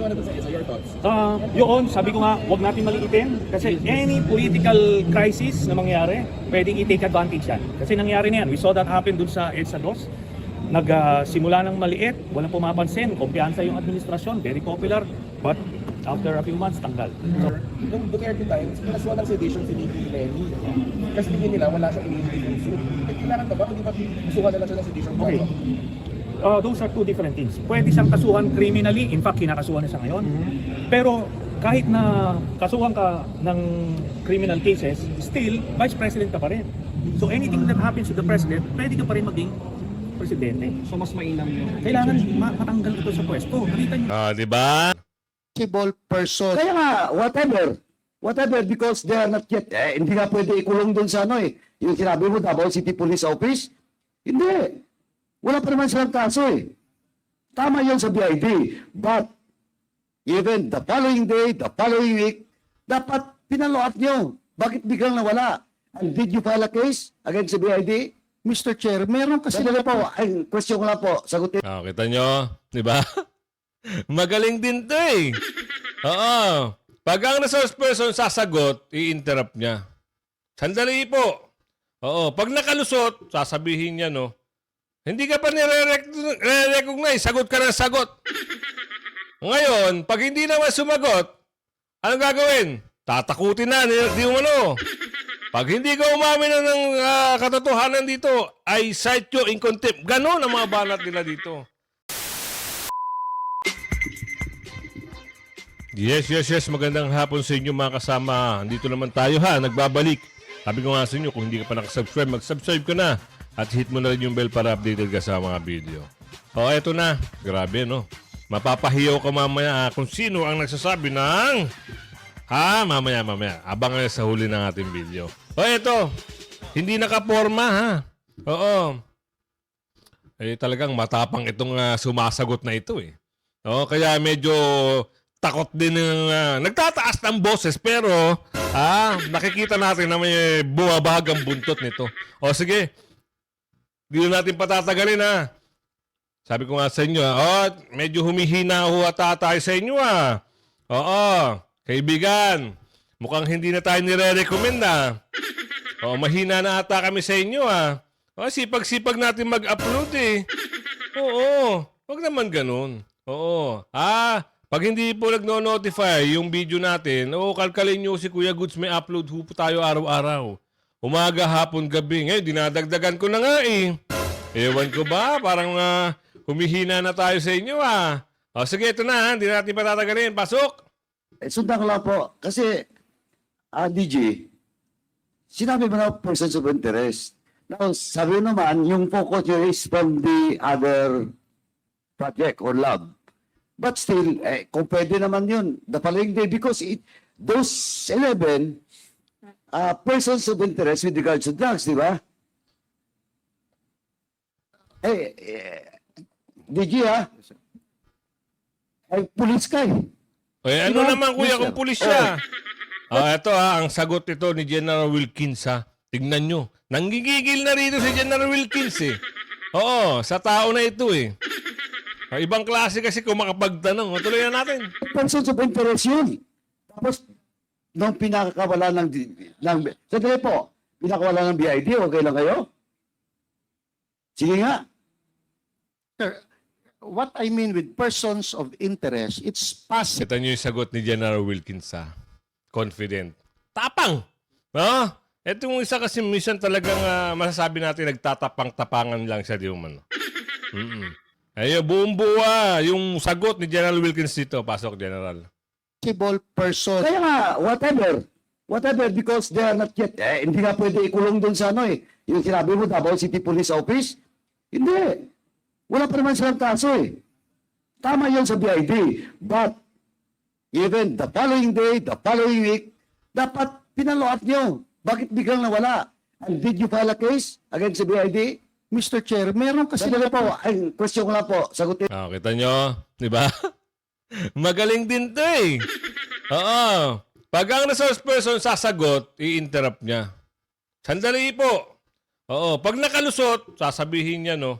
pagpapaliwanag sa isa, your thoughts? Ah, yun, sabi ko nga, huwag natin maliitin kasi any political crisis na mangyari, pwedeng i-take advantage yan. Kasi nangyari na yan. We saw that happen dun sa EDSA 2. Nagsimula ng maliit, walang pumapansin, kumpiyansa yung administrasyon, very popular, but after a few months, tanggal. So, Nung Duterte times, pinasuan ng sedition si Nikki Lenny. Kasi tingin nila wala siyang iniintindihan. Eh, kailangan ba ba? Hindi ba gustuhan nila siya ng sedition? Okay. Uh, those are two different things. Pwede siyang kasuhan criminally, in fact, kinakasuhan na siya ngayon. Pero kahit na kasuhan ka ng criminal cases, still, vice president ka pa rin. So anything that happens to the president, pwede ka pa rin maging presidente. So mas mainam yung Kailangan ma- matanggal ito sa pwesto. Nakita niyo. Ah, di ba? responsible person. Kaya nga, whatever. Whatever, because they are not yet, eh, hindi nga pwede ikulong doon sa ano eh. Yung sinabi mo, Davao City Police Office. Hindi. Wala pa naman silang kaso eh. Tama yun sa BID. But, even the following day, the following week, dapat pinalo up nyo. Bakit biglang nawala? And did you file a case against the BID? Mr. Chair, meron kasi Sandali po, ay, question ko lang po, sagutin. Ah, kita nyo, di ba? Magaling din to eh. Oo. Pag ang resource person sasagot, i-interrupt niya. Sandali po. Oo. Pag nakalusot, sasabihin niya, no, hindi ka pa nire-recognize. Sagot ka ng sagot. Ngayon, pag hindi naman sumagot, anong gagawin? Tatakutin na, di, umano. Pag hindi ka umamin na ng ah, katotohanan dito, I cite you in contempt. Ganon ang mga banat nila dito. Yes, yes, yes. Magandang hapon sa inyo mga kasama. Dito naman tayo ha, nagbabalik. Sabi ko nga sa inyo, kung hindi ka pa nakasubscribe, mag-subscribe ka na. At hit mo na rin yung bell para updated ka sa mga video. O, eto na. Grabe, no? Mapapahiyaw ka mamaya ah, kung sino ang nagsasabi ng... Ha, mamaya, mamaya. Abangan na sa huli ng ating video. O, eto. Hindi nakaporma, ha? Oo. Eh, talagang matapang itong ah, sumasagot na ito, eh. Oo, kaya medyo takot din ng ah, nagtataas ng boses pero ah nakikita natin na may buwabag ang buntot nito. O sige. Hindi na natin patatagalin ha. Sabi ko nga sa inyo, oh, medyo humihina ho ata tayo sa inyo ah. Oo, kaibigan. Mukhang hindi na tayo nire-recommend ah. Oo, mahina na ata kami sa inyo ah. Oh, sipag-sipag natin mag-upload eh. Oo, wag naman ganun. Oo. Ah, pag hindi po nagno-notify yung video natin, oo, kalkalin nyo si Kuya Goods may upload ho po tayo araw-araw. Umaga, hapon, gabi. Ngayon, dinadagdagan ko na nga eh. Ewan ko ba? Parang ah, humihina na tayo sa inyo ah. O sige, ito na ha. Hindi natin patatagalin. Pasok! Eh, sundan ko lang po. Kasi, ah, DJ, sinabi mo na persons of interest. Now, sabi naman, yung focus nyo is from the other project or lab. But still, eh, kung pwede naman yun, the following day, because it, those 11 uh, persons of interest with regards to drugs, di ba? Eh, eh, DJ ha? Eh, police ka eh. Eh, ano Diba? naman kuya kung pulis siya? Ah, ito ha, ang sagot ito ni General Wilkins ha. Tignan nyo. Nanggigigil na rito si General Wilkins eh. Oo, sa tao na ito eh. Ah, ibang klase kasi kung makapagtanong. O, tuloy na natin. persons of interest yun. Tapos, nung pinakakawala ng, ng sandali po, pinakawala ng BID, okay lang kayo? Sige nga. Sir, what I mean with persons of interest, it's passive. Kita nyo yung sagot ni General Wilkins ha. Confident. Tapang! No? Ito yung isa kasi minsan talagang ah, masasabi natin nagtatapang-tapangan lang siya di man. Mm Ayun, buong buwa yung sagot ni General Wilkins dito. Pasok, General. Responsible person. Kaya nga, whatever. Whatever, because they are not yet, eh, hindi nga pwede ikulong doon sa ano eh. Yung sinabi mo, Davao City Police Office. Hindi. Wala pa naman silang kaso eh. Tama yun sa BID. But, even the following day, the following week, dapat pinalo up nyo. Bakit biglang nawala? And did you file a case against the BID? Mr. Chair, meron kasi Sandali po, ay, question ko lang po, sagutin. Ah, kita nyo? Di ba? Magaling din to eh. Oo. Pag ang resource person sasagot, i-interrupt niya. Sandali po. Oo. Pag nakalusot, sasabihin niya, no,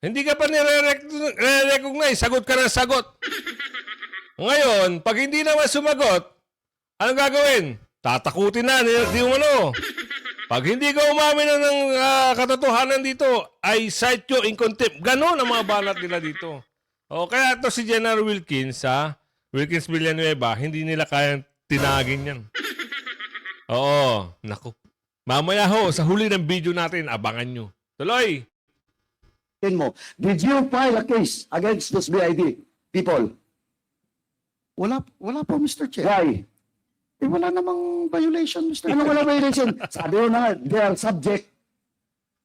hindi ka pa nire-recognize. Sagot ka ng sagot. Ngayon, pag hindi naman sumagot, anong gagawin? Tatakutin na, di, umano. Pag hindi ka umamin na ng ah, katotohanan dito, I cite you in contempt. Ganon ang mga banat nila dito. O kaya ito si General Wilkins, ha? Wilkins Villanueva, hindi nila kayang tinagin yan. Oo, naku. Mamaya ho, sa huli ng video natin, abangan nyo. Tuloy! mo, did you file a case against those BID people? Wala, wala po, Mr. Chair. Why? Eh, wala namang violation, Mr. Ano wala violation? Sabi mo na nga, they are subject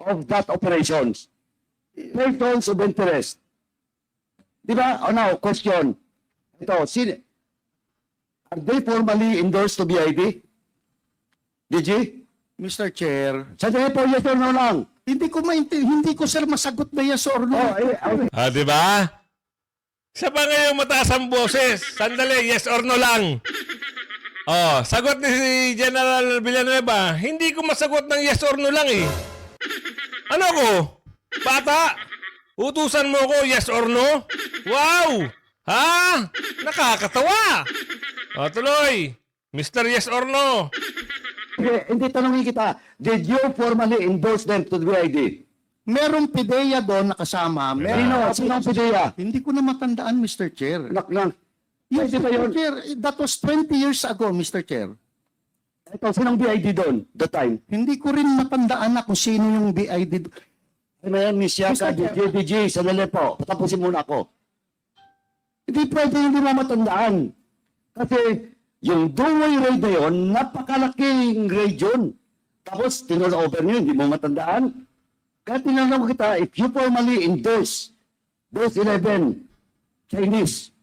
of that operations. Persons of interest. Di ba? O now, question. Ito, sin are they formally endorsed to BID? Did you? Mr. Chair, Sandali po, yes or no lang. hindi ko mainti, hindi ko sir masagot na yes or no. Oh, eh, eh, Ah, di ba? Siya pa ngayon mataas ang boses. Sandali, yes or no lang. Oh, sagot ni si General Villanueva, hindi ko masagot ng yes or no lang eh. Ano ko? Bata? Utusan mo ko yes or no? Wow! Ha? Nakakatawa! O, tuloy. Mr. Yes or no? eh, hindi tanongin kita, did you formally endorse them to the BID? Merong PIDEA doon nakasama. Sino? Meron, Sino ang PDEA? hindi ko na matandaan, Mr. Chair. Nak lang. Yes, Pwede ba Mr. yun? Chair, that was 20 years ago, Mr. Chair. Ito, sinong BID doon? The time. Hindi ko rin matandaan na kung sino yung BID. do- Ano yan, Miss Yaka, DJ, sandali po. Patapusin muna ako. Hindi pwede hindi mo matandaan. Kasi yung Dungay raid na yun, napakalaking raid yun. Tapos, tinurn-over nyo, hindi mo matandaan. Kaya tinanong ko kita, if you formally endorse those 11 Chinese,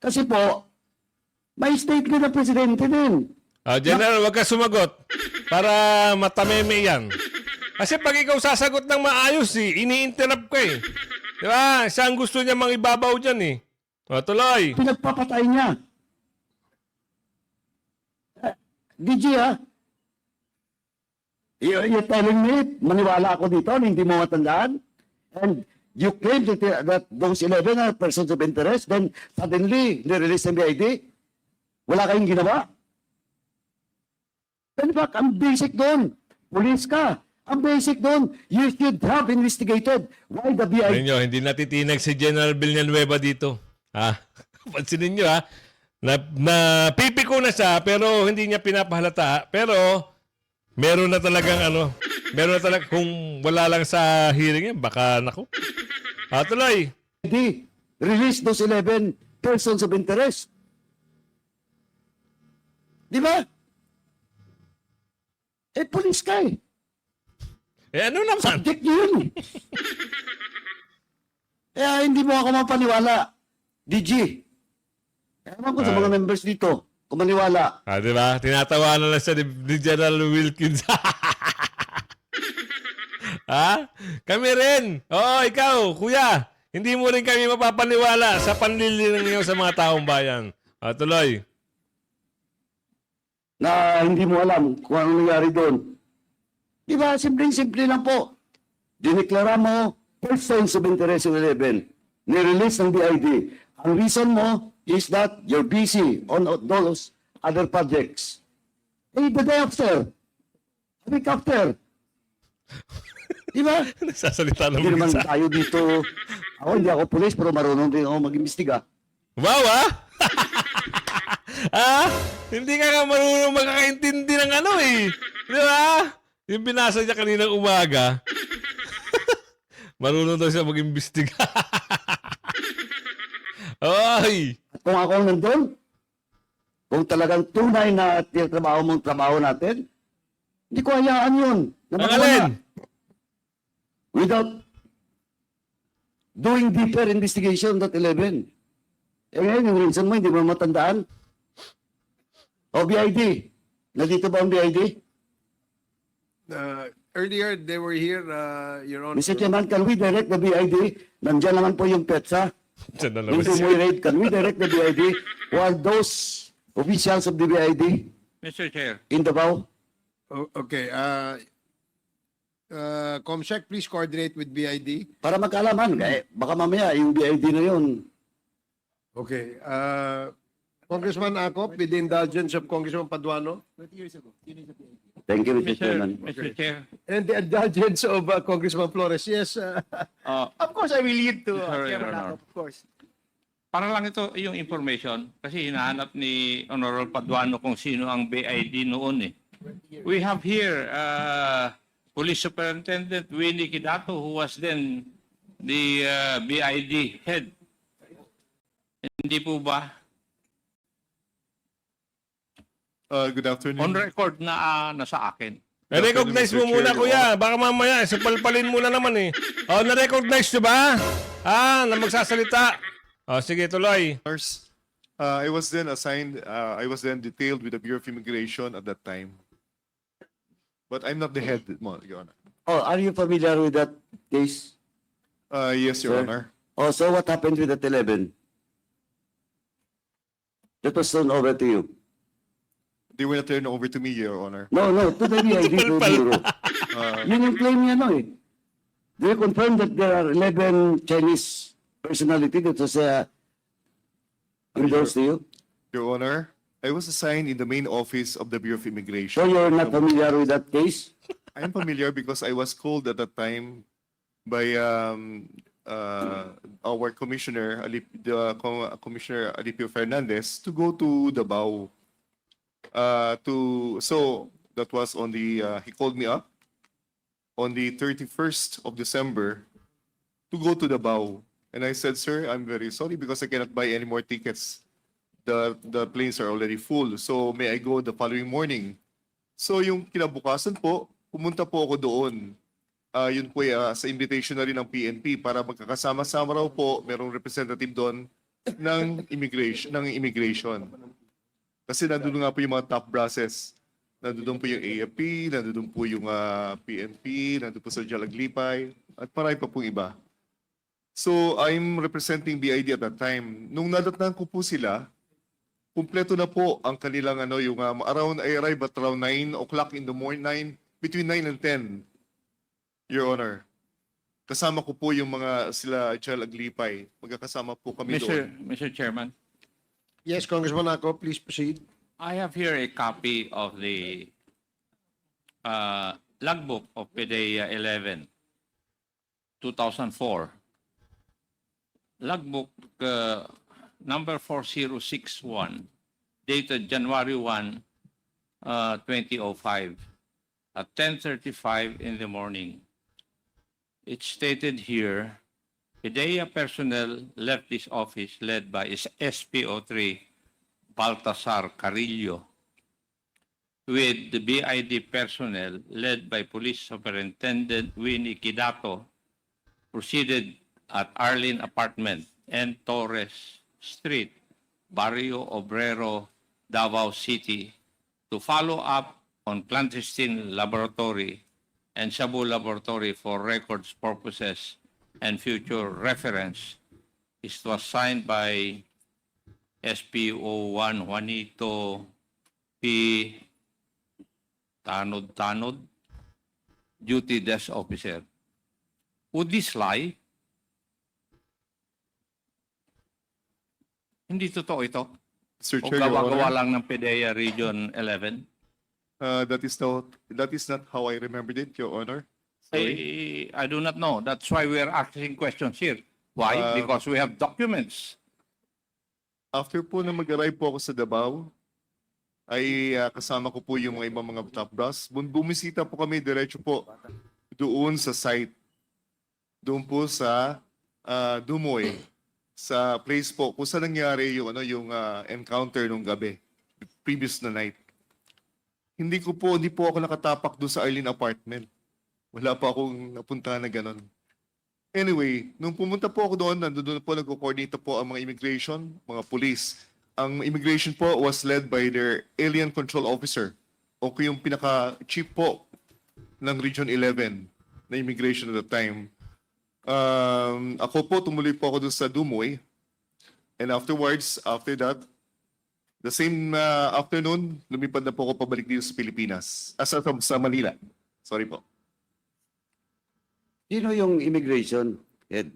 kasi po, may statement ng presidente din. Ah, General, wag ka sumagot para matameme yan. Kasi pag ikaw sasagot ng maayos eh, ini-interrupt ka eh. Di ba? Siya ang gusto niya mangibabaw dyan eh. O, tuloy. pinagpapatay niya. Eh, DJ ha? You, you're telling me, maniwala ako dito hindi mo matandaan? And you claim that, that those 11 are persons of interest, then suddenly, nirelease ng BID? Wala kayong ginawa? In fact, ang basic doon, police ka. Ang basic doon, you should have investigated why the BID Ayun nyo, hindi natitinag si General Villanueva dito. Ha? Pansinin nyo ha. Na, na pipiko na siya pero hindi niya pinapahalata. Pero meron na talagang ano, meron na talaga kung wala lang sa hearing yan, baka nako. Ah, tuloy. release those 11 persons of interest. Di ba? Eh, police ka eh. Eh ano naman? Subject yun. eh. Kaya hindi mo ako mapaniwala. DG. Ewan ko sa mga members dito. Kung maniwala. Ah, di ba? Tinatawa na lang siya ni, ni General Wilkins. ha? Kami rin. Oo, ikaw, kuya. Hindi mo rin kami mapapaniwala sa panlililang niyo sa mga taong bayan. Ah, tuloy. na hindi mo alam kung ano nangyari doon. Di ba? Simpleng-simple lang po. Dineklara mo persons of interest in 11. Nirelease ng BID. Ang reason mo is that you're busy on those other projects. Eh, the day after, a week after, di ba? Nagsasalita ng Hindi naman mag-isa. tayo dito. Ako hindi ako pulis pero marunong din ako mag-imbestiga. Wow, ah! ah? Hindi ka nga marunong makakaintindi ng ano eh. Di ba? Yung binasa niya kaninang umaga. marunong daw siya mag-imbestiga. Oy! At kung ako nandun, kung talagang tunay na trabaho mong trabaho natin, hindi ko hayaan yun. Na Ang alin? Without doing deeper investigation that 11. Eh ngayon, yung reason mo, hindi mo matandaan. O BID. Nandito ba ang BID? Uh, earlier, they were here, uh, Your Honor. Mr. Chairman, can we direct the BID? Nandiyan naman po yung PETSA. Diyan na naman Yung siya. Raid, can we direct the BID? Who are those officials of the BID Mr. Chair. in Davao? O- okay, uh, uh, Comsec, please coordinate with BID. Para magkaalaman. Eh, baka mamaya yung BID na yun. Okay, uh, Congressman Acop, with the indulgence of Congressman Paduano, Thank you, Mr. Chairman. Mr. Chair. and the indulgence of uh, Congressman Flores. Yes, uh, Uh, Of course, I will yield to uh, Sorry, Chairman Honor. Acop, of course. para lang ito yung information kasi hinahanap ni Honorable Paduano kung sino ang BID noon eh. We have here uh, Police Superintendent Winnie Kidato who was then the uh, BID head. Hindi po ba? Uh, good On afternoon. record na ah, nasa akin. Eh, recognize mo Mr. muna, Chair. kuya. Baka mamaya, sapalpalin mo na naman eh. Oh, na-recognize nyo ba? Ah, na magsasalita. Oh, sige, tuloy. Honors, Uh, I was then assigned, uh, I was then detailed with the Bureau of Immigration at that time. But I'm not the head, Mo- Your Honor. Oh, are you familiar with that case? Uh, yes, Sir? Your Honor. Oh, so what happened with that 11? That was turned over to you. They were not turned over to me, Your Honor. No, no, to the BID to Bureau. Uh, Yun yung claim niya, no eh. They confirm that there are 11 Chinese personality that was uh, endorsed to you. Your Honor, I was assigned in the main office of the Bureau of Immigration. So you're not familiar with that case? I'm familiar because I was called at that time by um, uh, our commissioner, Alip, the co- Commissioner Alipio Fernandez, to go to the Davao. Uh, to so that was on the uh, he called me up on the 31st of December to go to Davao, and I said, "Sir, I'm very sorry because I cannot buy any more tickets. The the planes are already full. So may I go the following morning?" So yung kinabukasan po, pumunta po ako doon. Ah, yun po ah, sa invitation na rin ng PNP para magkakasama-sama raw po, merong representative doon ng immigration, ng immigration. Kasi nandun nga po yung mga top brasses. Nandun po yung AFP, nandun po yung ah, PNP, nandun po sa Jalaglipay, at marami pa pong iba. So, I'm representing BID at that time. Nung nadatnan ko po sila, kumpleto na po ang kanilang ano yung um, around I arrive at around 9 o'clock in the morning 9 between 9 and 10 Your Honor kasama ko po yung mga sila Chal Aglipay magkakasama po kami Mr. doon Mr. Chairman, yes, Congressman Acop, please proceed. I have here a copy of the uh, logbook of PDEA 11, 2004. Logbook uh, number 4061, dated January 1, uh, 2005, at 10:35 in the morning. It's stated here, PDEA personnel left this office led by SPO3 Baltasar Carillo with the BID personnel led by Police Superintendent Winnie Kidato proceeded at Arlene Apartment and Torres Street, Barrio Obrero, Davao City to follow up on clandestine laboratory and Shabu laboratory for records purposes and future reference. It was signed by SPO1 Juanito P. Tanod Tanod, Duty Desk Officer. Would this lie? Hindi totoo ito. Sir O Chair Your gawa-gawa Honor lang ng PDEA Region 11? uh, that is not that is not how I remembered it Your Honor. I, I do not know. That's why we are asking questions here. Why? Uh, Because we have documents. After po na mag-arrive po ako sa Davao, ay ah, kasama ko po yung mga ibang mga top brass. Bum- Bumisita po kami diretso po doon sa site. Doon po sa ah, Dumoy, sa place po kung saan nangyari yung ano yung ah, encounter nung gabi, previous na night. Hindi ko po hindi po ako nakatapak doon sa Arlene apartment. Wala pa akong napunta na ganun. Anyway, nung pumunta po ako doon, nandun po nagko-coordinate po ang mga immigration, mga police. Ang immigration po was led by their alien control officer o yung pinaka-chief po ng Region 11 na immigration at the time. Um, ako po, tumuloy po ako doon sa Dumoy. And afterwards, after that, the same uh, afternoon, lumipad na po ako pabalik dito sa Pilipinas. Ah, sa, sa Manila. Sorry po. Sino yung immigration head?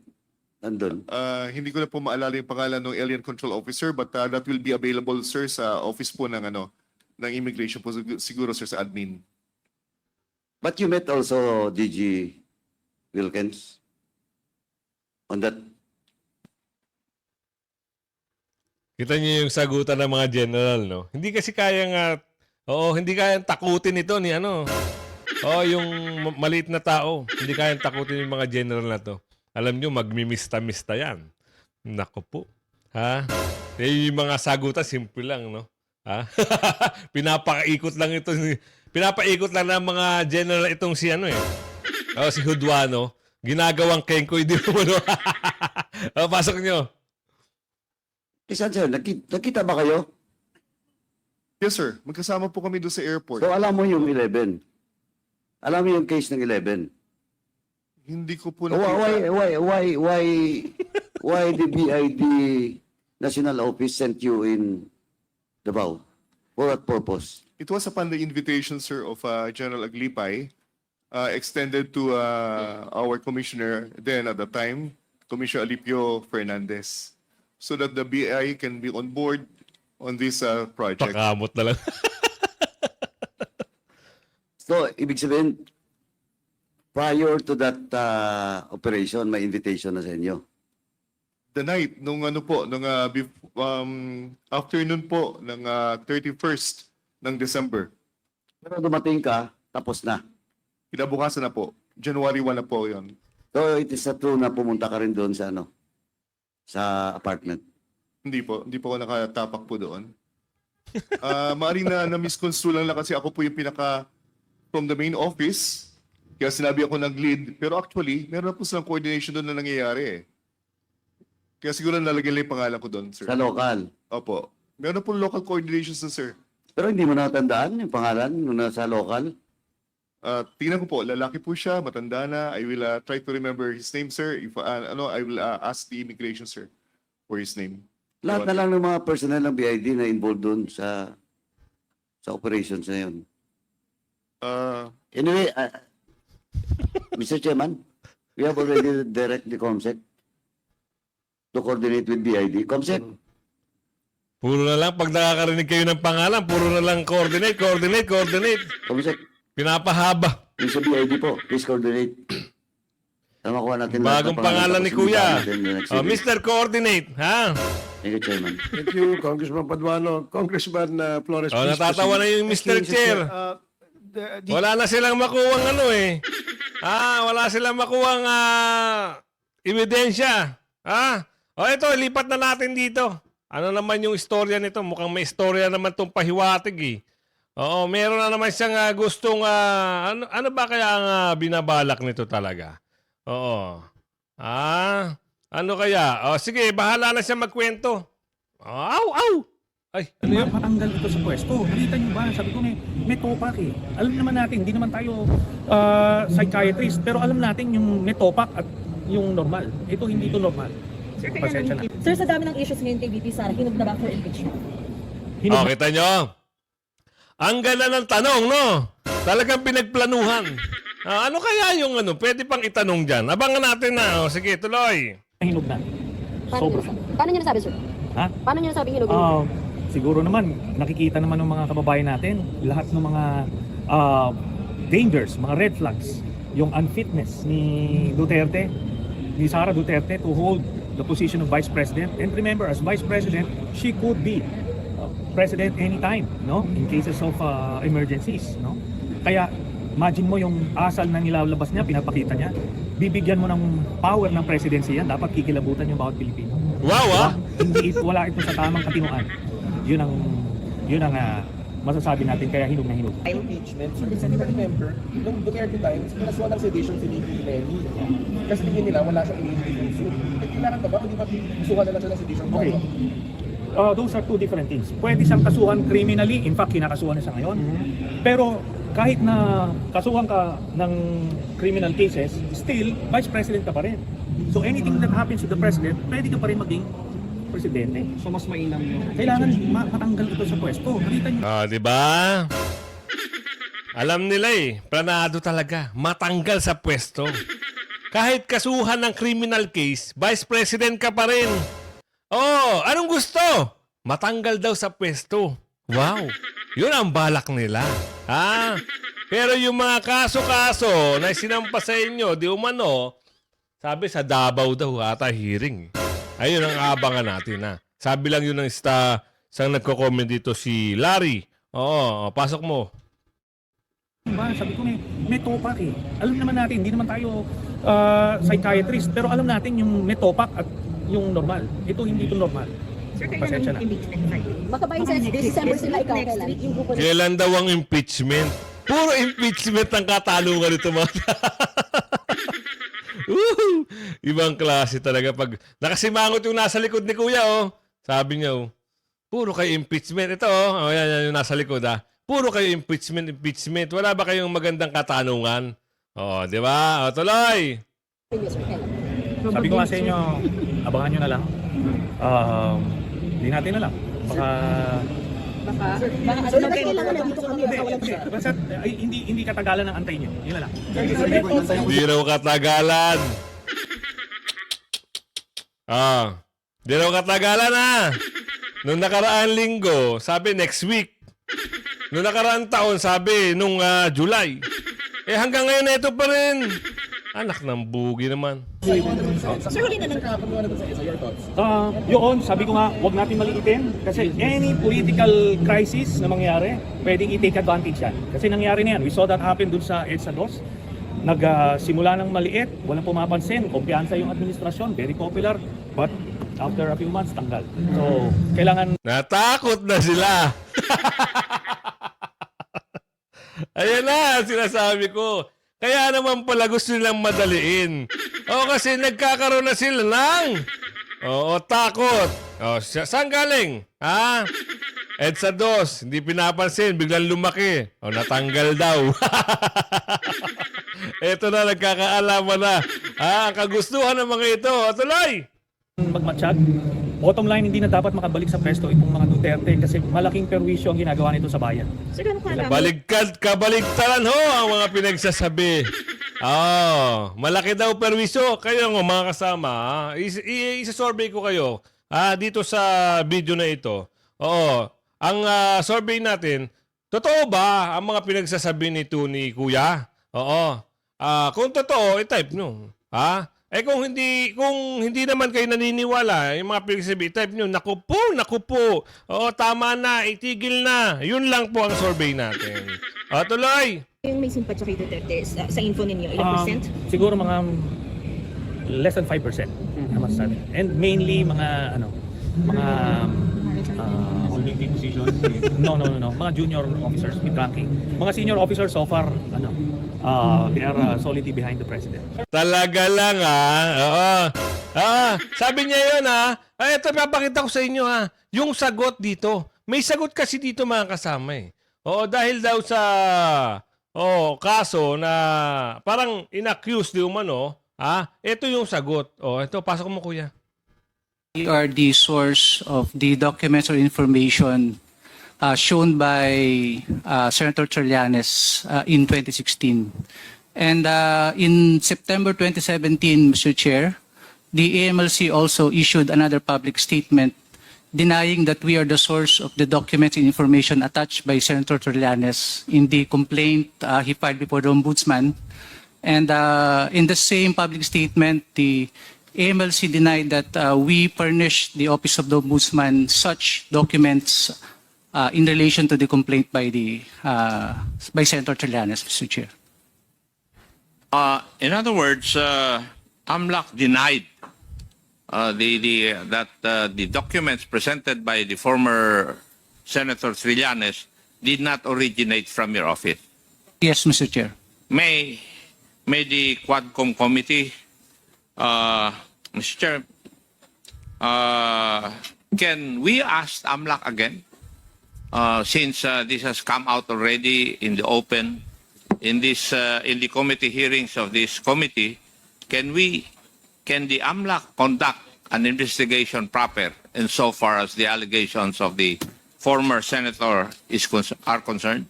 nandun? Uh, hindi ko na po maalala yung pangalan ng alien control officer but uh, that will be available sir sa office po ng ano ng immigration po sig- siguro sir sa admin. But you met also DG Wilkins on that. Kita niyo yung sagutan ng mga general, no? Hindi kasi kayang, ah, oo, hindi kayang takutin ito ni ano. Oo, yung ma- maliit na tao. Hindi kayang takutin yung mga general na to. Alam niyo, magmimista-mista yan. Nako po. Ha? Eh, yung mga sagutan, simple lang, no? Ha? Pinapaikot lang ito. ni- Pinapaikot lang ng mga general itong si ano eh. Oh, si Hudwano. Ginagawang kengkoy di mo, no? oh, pasok niyo. Isan sir, nakita, nakita ba kayo? Yes sir, magkasama po kami doon sa airport. So alam mo yung 11. Alam mo yung case ng 11. Hindi ko po Why, why, nakita. why, why, why, why the BID National Office sent you in Davao? For what purpose? It was upon the invitation sir of uh, General Aglipay uh, extended to uh, our commissioner then at the time, Commissioner Alipio Fernandez, so that the BI can be on board on this uh, project. Pakamot na lang. So, ibig sabihin, prior to that uh, operation, may invitation na sa inyo. the night nung ano po nung uh, bef- um, afternoon po ng uh, 31st ng December. Pero dumating ka, tapos na. Kinabukasan na po. January 1 na po 'yon. So, it is not true na pumunta ka rin doon sa ano, sa apartment. Hindi po, hindi po ako nakatapak po doon. Ah, maaring na na-misconstrue lang, lang kasi ako po yung pinaka from the main office. Kaya sinabi ako nag-lead. Pero actually, meron na po silang coordination doon na nangyayari eh. Kaya siguro nalagyan lang yung pangalan ko doon, sir. Sa local. Opo. Meron na po local coordinations na, sir. Pero hindi mo natandaan yung pangalan nung nasa local. Uh, tingnan ko po, lalaki po siya, matanda na. I will uh, try to remember his name, sir. If uh, ano, I will uh, ask the immigration, sir, for his name. Lahat na lang ng mga personnel ng BID na involved doon sa sa operations na yun. Uh, Anyway, uh, Mr. Chairman, we have already direct the COMSEC to coordinate with BID. COMSEC, Puro na lang, pag nakakarinig kayo ng pangalan, puro na lang coordinate, coordinate, coordinate. COMSEC, Pinapahaba. yung sa BID po, please coordinate. Para makuha natin lahat Bagong ng pangalan ni tapos Kuya. natin next Oh. Mr. Coordinate, ha? Thank you, Chairman. Thank you, Congressman Paduano. Congressman uh, Flores. Oh, please natatawa na yung Mr. Chair. Uh, the- the- Wala na silang makuwang ano eh. Ah, wala silang makuwang ah, ebidensya. Ah, o ito, lipat na natin dito. Ano naman yung istorya nito? Mukhang may istorya naman tong pahiwatig eh. Oo, meron na naman siyang ah, gustong, ah, ano, ano ba kaya ang ah, binabalak nito talaga? Oo. Ah, ano kaya? O sige, bahala na siya magkwento. Aw, aw! Ay, ano yun? Matanggal ito sa pwesto. Nakita niyo ba? Sabi ko may, may topak eh. Alam naman natin, hindi naman tayo ah, psychiatrist, pero alam natin yung may topak at yung normal. Ito hindi ito normal. Pasensya na. Sir, sa dami ng issues ngayon kay VP Sara, hinog na ba for impeachment? Oh, kita nyo? Ang ganda ng tanong, no? Talagang pinagplanuhan. Ah, ano kaya yung ano? Pwede pang itanong dyan. Abangan natin na. O, sige, tuloy. Hinog na. Paano Sobra. niyo? Paano niyo nasabi, sir? Ha? Paano niyo nasabi hinog? Ah, siguro naman, nakikita naman ng mga kababayan natin, lahat ng mga ah, dangers, mga red flags, yung unfitness ni Duterte, ni Sara Duterte to hold the position of Vice President. And remember, as Vice President, she could be uh, President anytime, no? In cases of uh, emergencies, no? Kaya, imagine mo yung asal na nilalabas niya, pinapakita niya, bibigyan mo ng power ng presidency yan, dapat kikilabutan yung bawat Pilipino. Wow, ah! hindi ito, wala ito sa tamang katinuan. Yun ang yun ang ah, masasabi natin kaya hinog na hinog. impeachment. So, kasi diba remember, nung Duterte times, pinasuhan ng sedition si Vicky Lenny. Kasi tingin nila wala siyang illegal suit. Eh, kailangan ba ba? Hindi ba musuhan na lang siya ng sedition? Okay. Uh, those are two different things. Pwede siyang kasuhan criminally, in fact kinakasuhan na siya ngayon. Pero kahit na kasuhan ka ng criminal cases, still vice president ka pa rin. So anything that happens to the president, pwede ka pa rin maging presidente. So mas mainam yun. Kailangan ma- matanggal ito sa pwesto. Nakita niyo Ah, di ba? Alam nila eh, planado talaga. Matanggal sa pwesto. kahit kasuhan ng criminal case, vice president ka pa rin. Oh, anong gusto? Matanggal daw sa pwesto. Wow, yun ang balak nila. Ha? Pero yung mga kaso-kaso na sinampa sa inyo, di umano, sabi sa Davao daw ata hearing. Ayun ang abangan natin ha. Sabi lang yun ng ista, isang nagko-comment dito si Larry. Oo, pasok mo. Diba? Sabi ko may, may topak eh. Alam naman natin, hindi naman tayo ah, psychiatrist, pero alam natin yung may topak at yung normal. Ito hindi ito normal. Pasensya na. Baka ba yung sa December sila ikaw kailan? Kailan daw ang impeachment? Puro impeachment ang katalungan nito mga Woohoo! Ibang klase talaga pag nakasimangot yung nasa likod ni Kuya oh. Sabi niya oh, puro kayo impeachment. Ito oh, oh yan, yan yung nasa likod ah. Puro kayo impeachment, impeachment. Wala ba kayong magandang katanungan? Oh, di ba? O, tuloy! Sabi ko nga sa inyo, abangan nyo na lang. Um, hindi natin alam. Baka... Baka, baka ano na kailangan na dito kami. Hindi, Baka walang hindi. Basta, ay, hindi, hindi katagalan ng antay nyo. Yun lang. Di raw katagalan. Ah, di raw katagalan ah. Nung nakaraan linggo, sabi next week. Nung nakaraan taon, sabi nung ah, July. Eh hanggang ngayon na ito pa rin. Anak ng bugi naman. Sir, huli na lang. Kahapon naman sa isa, your thoughts? Ah, yun, sabi ko nga, huwag natin maliitin. Kasi any political crisis na mangyari, pwedeng i-take advantage yan. Kasi nangyari na yan. We saw that happen dun sa EDSA 2. Nagsimula ng maliit, walang pumapansin, kumpiyansa yung administrasyon, very popular. But after a few months, tanggal. So, kailangan Natakot na sila. Ayan na, sinasabi ko. Kaya naman pala gusto nilang madaliin. O kasi nagkakaroon na sila ng... Oo, takot. O, sa- saan galing? Ha? EDSA 2, hindi pinapansin, biglang lumaki. O, natanggal daw. Ito na, nagkakaalaman na. Ah, ang kagustuhan ng mga ito. O, tuloy! magmatsyag. Bottom line, hindi na dapat makabalik sa pwesto itong mga Duterte kasi malaking perwisyo ang ginagawa nito sa bayan. Sir, gano'n ka Baligkad, kabaligtaran ho ang mga pinagsasabi. Oh, malaki daw perwisyo. Kayo nga mga kasama? Is- i- isa-survey ko kayo ah, dito sa video na ito. Oo, ang ah, survey natin, totoo ba ang mga pinagsasabi nito ni Kuya? Oo. Ah, kung totoo, i-type nyo. Ha? Eh kung hindi kung hindi naman kayo naniniwala, yung mga pinagsasabi, i-type nyo, naku po, naku po. Oo, tama na, itigil na. Yun lang po ang survey natin. O, tuloy. Yung may simpatya kay Duterte sa, sa info ninyo, ilang Um, percent? Siguro mga less than 5% naman sa atin. And mainly mga ano, mga uh, no, no, no, no. Mga junior officers with ranking. Mga senior officers so far, ano, uh, they are uh, solidly behind the president. Talaga lang ah. Oo. Ah, sabi niya yun ah. Ay, ito papakita ko sa inyo ah. Yung sagot dito. May sagot kasi dito mga kasama eh. Oo, dahil daw sa oh, kaso na parang inaccused di umano, ah, ito yung sagot. Oh, ito pasok mo kuya. We are the source of the documents or information uh, shown by uh, Senator Trillanes uh, in 2016. And uh, in September 2017, Mr. Chair, the AMLC also issued another public statement denying that we are the source of the documents and information attached by Senator Trillanes in the complaint uh, he filed before the Ombudsman. And uh, in the same public statement, the AMLC denied that uh, we furnished the Office of the Ombudsman such documents uh, in relation to the complaint by the uh, by Senator Trillanes, Mr. Chair. Uh, in other words, uh, AMLAC denied uh, the, the, that uh, the documents presented by the former Senator Trillanes did not originate from your office. Yes, Mr. Chair. May, may the Quadcom committee, uh, Mr. Chair, uh, can we ask AMLAC again? Uh, since uh, this has come out already in the open, in this uh, in the committee hearings of this committee, can we can the AMLAC conduct an investigation proper insofar as the allegations of the former senator is are concerned?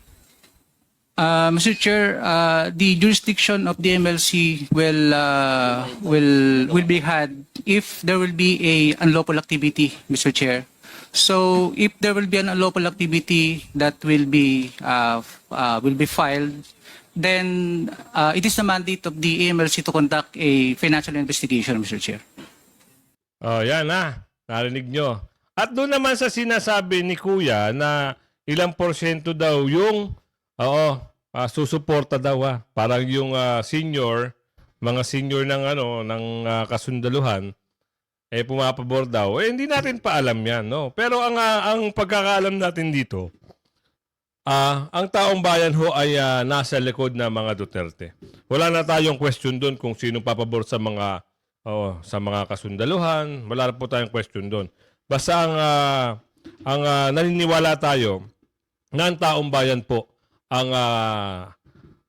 Uh, Mr. Chair, uh, the jurisdiction of the MLC will uh, will will be had if there will be a unlawful activity, Mr. Chair. So if there will be an unlawful activity that will be uh, uh, will be filed, then uh, it is the mandate of the AMLC to conduct a financial investigation, Mr. Chair. Oh, yan na. Narinig nyo. At doon naman sa sinasabi ni Kuya na ilang porsyento daw yung oo, ah, susuporta daw ah. Parang yung ah, senior, mga senior ng ano ng ah, kasundaluhan eh pumapabor daw. Eh hindi natin pa alam 'yan, no. Pero ang ah, ang pagkakaalam natin dito Ah, ang taong bayan ho ay ah, nasa likod ng mga Duterte. Wala na tayong question doon kung sino papabor sa mga oh, sa mga kasundaluhan. Wala na po tayong question doon. Basta ang ah, ang ah, naniniwala tayo na ang taong bayan po ang ah,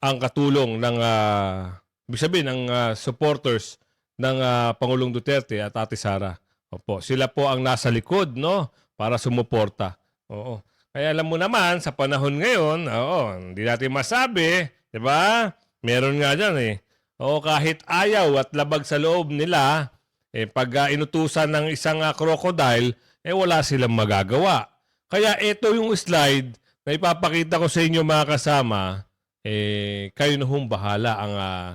ang katulong ng uh, sabihin ng ah, supporters ng ah, Pangulong Duterte at Ate Sara. Opo, sila po ang nasa likod, no, para sumuporta. Oo. Kaya alam mo naman sa panahon ngayon, oo, hindi natin masabi, 'di ba? Meron nga diyan eh. Oo, kahit ayaw at labag sa loob nila, eh pag ah, inutusan ng isang ah, crocodile, eh wala silang magagawa. Kaya ito yung slide na ipapakita ko sa inyo mga kasama, eh kayo na hong bahala ang ah,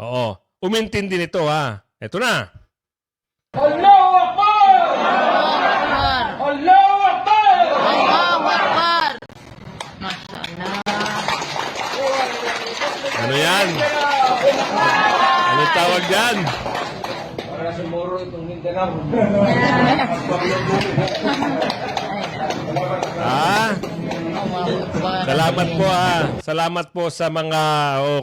oo, umintindi nito ha. Ito na. Ano yan? Ano tawag yan? Ah? Salamat po ah. Salamat po sa mga oh,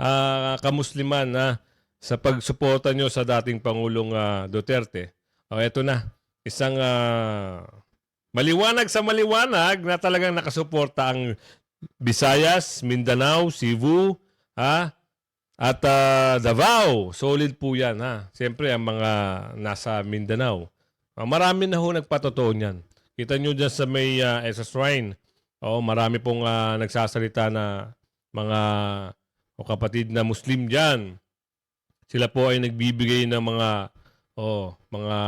ah, kamusliman na sa pagsuporta nyo sa dating Pangulong ah, Duterte. O eto na. Isang ah, maliwanag sa maliwanag na talagang nakasuporta ang Visayas, Mindanao, Cebu, ha? At ah, Davao, solid po 'yan ha. Siyempre ang mga nasa Mindanao. Ah, marami na ho nagpatotoo niyan. Kita nyo dyan sa may uh, sa shrine. Oo, marami pong ah, nagsasalita na mga o kapatid na Muslim diyan. Sila po ay nagbibigay ng mga oh, mga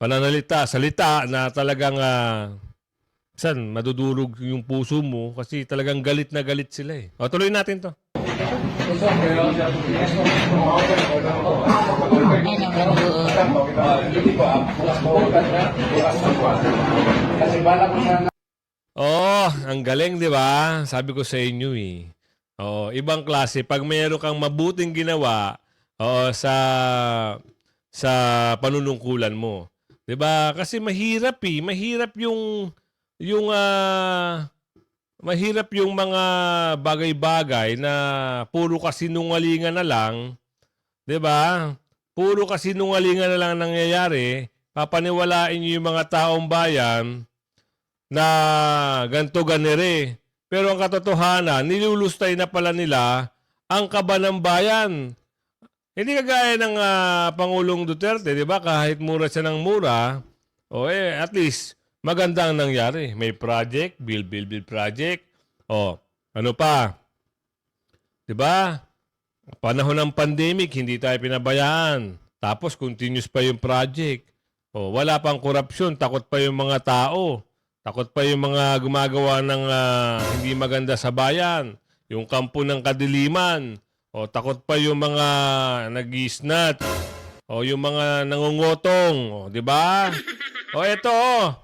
pananalita, salita na talagang uh, San, madudurog yung puso mo kasi talagang galit na galit sila eh. O, tuloy natin to. Oh, ang galing, di ba? Sabi ko sa inyo eh. Oh, ibang klase. Pag mayroon kang mabuting ginawa oh, sa sa panunungkulan mo. 'Di ba? Kasi mahirap eh. Mahirap yung yung ah, mahirap yung mga bagay-bagay na puro kasinungalingan na lang, 'di ba? Puro kasinungalingan na lang ang nangyayari, papaniwalain niyo yung mga taong bayan na ganto ganere. Pero ang katotohanan, nilulustay na pala nila ang kaba ng bayan. Hindi kagaya ng ah, Pangulong Duterte, 'di ba? Kahit mura siya ng mura, o eh at least maganda ang nangyari. May project, build, build, build project. O, ano pa? 'Di ba? Panahon ng pandemic, hindi tayo pinabayaan. Tapos continuous pa yung project. O, wala pang korupsyon, takot pa yung mga tao. Takot pa yung mga gumagawa ng ah, hindi maganda sa bayan. Yung kampo ng kadiliman. O, takot pa yung mga nag-snat. O, yung mga nangungutong. O, di ba? O, eto, oh.